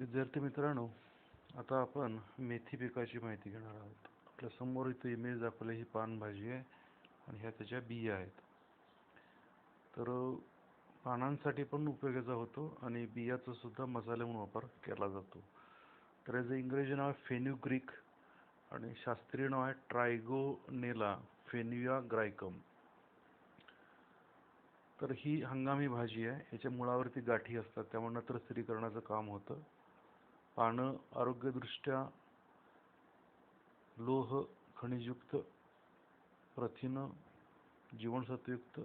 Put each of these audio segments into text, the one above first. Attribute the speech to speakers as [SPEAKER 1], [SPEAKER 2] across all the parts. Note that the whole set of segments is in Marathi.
[SPEAKER 1] विद्यार्थी मित्रांनो आता आपण मेथी पिकाची माहिती घेणार आहोत. आपल्यासमोर इथे इमेज दाखवली ही पानभाजी आहे आणि ह्या त्याच्या बिया आहेत. तर पानांसाठी पण उपयोगाचा होतो आणि बियाचा सुद्धा मसाले म्हणून वापर केला जातो. तर याचं इंग्रजी नाव आहे फेन्युग्रीक आणि शास्त्रीय नाव आहे ट्रायगोनेला फेन्युया ग्रायकम. तर ही हंगामी भाजी आहे याच्या मुळावरती गाठी असतात त्यामुळे नत्र स्थिरीकरणाचं काम होतं. पानं आरोग्यदृष्ट्या लोह खनिजयुक्त प्रथिन जीवनसत्वयुक्त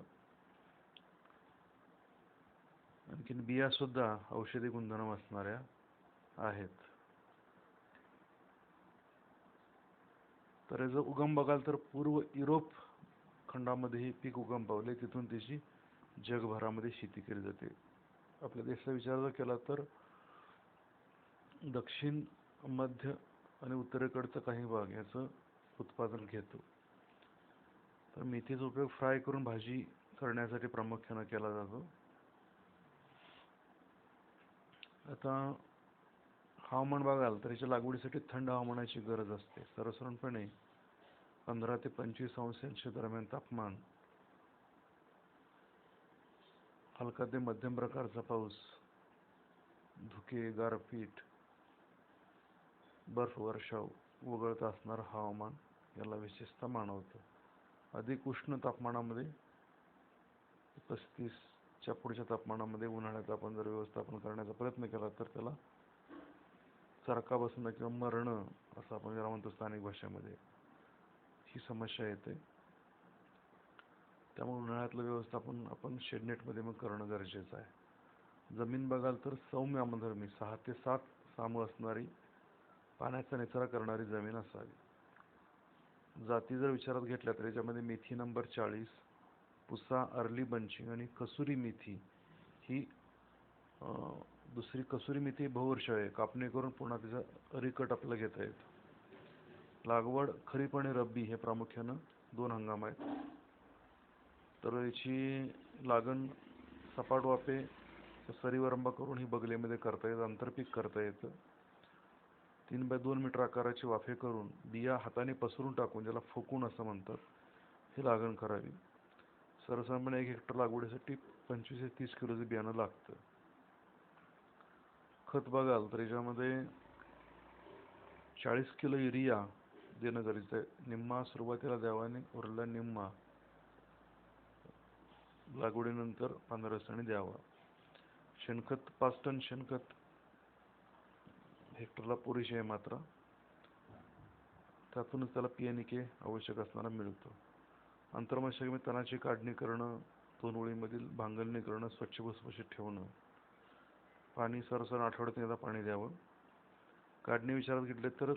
[SPEAKER 1] आणखीन बिया सुद्धा औषधी गुणधर्म असणाऱ्या आहेत. तर याचा उगम बघाल तर पूर्व युरोप खंडामध्ये हे पीक उगम पावले. तिथून त्याची जगभरामध्ये शेती केली जाते. आपल्या देशाचा विचार जर केला तर दक्षिण मध्य आणि उत्तरेकडचा काही भाग याचं उत्पादन घेतो. तर मेथीचा उपयोग फ्राय करून भाजी करण्यासाठी प्रामुख्यानं केला जातो. आता हवामान बघाल तर याच्या लागवडीसाठी थंड हवामानाची गरज असते. सर्वसाधारणपणे पंधरा ते पंचवीस अंश सेल्सिअस दरम्यान तापमान हलका ते मध्यम प्रकारचा पाऊस धुके गारपीट बर्फवर्षाव वगळत असणारं हवामान याला विशेषतः मानवतं. अधिक उष्ण तापमानामध्ये पस्तीसच्या पुढच्या तापमानामध्ये उन्हाळ्यात आपण जर व्यवस्थापन करण्याचा प्रयत्न केला तर त्याला चरका बसणं किंवा मरणं असं आपण ज्याला म्हणतो स्थानिक भाषेमध्ये ही समस्या येते. त्यामुळे उन्हाळ्यातलं व्यवस्थापन आपण शेडनेटमध्ये मग करणं गरजेचं आहे. जमीन बघाल तर सौम्य आमधर्मी सहा ते सात सामं असणारी पाण्याचा निचरा करणारी जमीन असावी. जाती जर विचारात घेतल्या तर याच्यामध्ये मेथी नंबर चाळीस पुसा अर्ली बंचिंग आणि कसुरी मेथी ही दुसरी कसुरी मेथी बहुवर्ष आहे. कापणी करून पुन्हा तिचा रिकट आपल्याला घेता येतो. लागवड खरीप आणि रब्बी हे प्रामुख्यानं दोन हंगाम आहेत. तर याची लागण सपाट वाफे सरीवरंबा करून ही बगलेमध्ये करता येतं आंतरपीक करता येतं. तीन बाय दोन मीटर आकाराची वाफे करून बिया हाताने पसरून टाकून ज्याला फुकून असं म्हणतात हे लागण करावी. सर्वसामान्य एक हेक्टर लागवडीसाठी पंचवीस ते तीस किलोचं बियाणं लागतं. खत बघाल तर याच्यामध्ये चाळीस किलो युरिया देणं गरजेचं आहे. निम्मा सुरुवातीला द्यावा आणि उरलेला निम्मा लागवडीनंतर पंधरा दिवसांनी द्यावा. शेणखत पाच टन शेणखत हेक्टरला पुरेशी आहे मात्र. त्यातूनच त्याला पी एन के आवश्यक असणारा मिळतो. आंतरमशागमी तणाची काढणी करणं दोन ओळीमधील भांगलणी करणं स्वच्छ भुसभुशीत ठेवणं पाणी सरसर आठवड्यात एकदा पाणी द्यावं. काढणी विचारात घेतले तर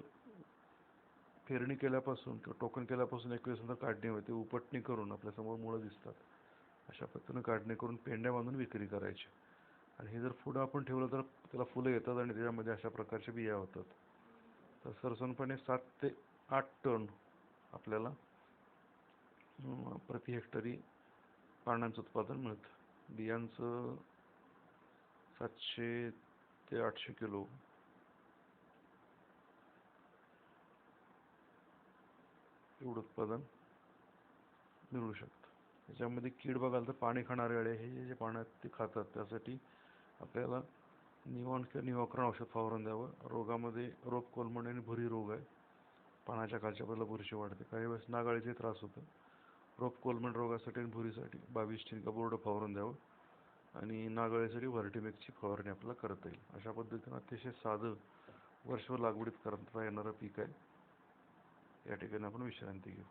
[SPEAKER 1] पेरणी केल्यापासून किंवा टोकन केल्यापासून एक नंतर काढणी होते. उपटणी करून आपल्यासमोर मुळं दिसतात. अशा पद्धतीनं काढणी करून पेंड्या बांधून विक्री करायची. आणि हे जर पुढं आपण ठेवलं तर त्याला फुलं येतात आणि त्याच्यामध्ये अशा प्रकारच्या बिया होतात. तर सरसनपणे सात ते आठ टन आपल्याला प्रति हेक्टरी पानांचं उत्पादन मिळतं. बियांचं सातशे ते आठशे किलो. एवढं उत्पादन मिळू शकतं. त्याच्यामध्ये कीड बघाल तर पाणी खाणारे अळे हे जे पाण्यात ते खातात. त्यासाठी आपल्याला निवॉन किंवा निवाकरण औषध फवारून द्यावं. रोगामध्ये रोग कोलमडणे आणि भुरी रोग आहे. पाण्याच्या खालच्या बाजूला बुरशी वाढते. काही वेळेस नागाळीचे त्रास होतो. रोग कोलमड रोगासाठी आणि भुरीसाठी बावीस टिनका बोर्ड फवारून द्यावं. आणि नागाळीसाठी व्हर्टिमेक्सची फवारणी आपल्याला करता येईल. अशा पद्धतीनं अतिशय साधं वर्षभर लागवडीत करता येणारं पीक आहे. या ठिकाणी आपण विश्रांती घेऊ.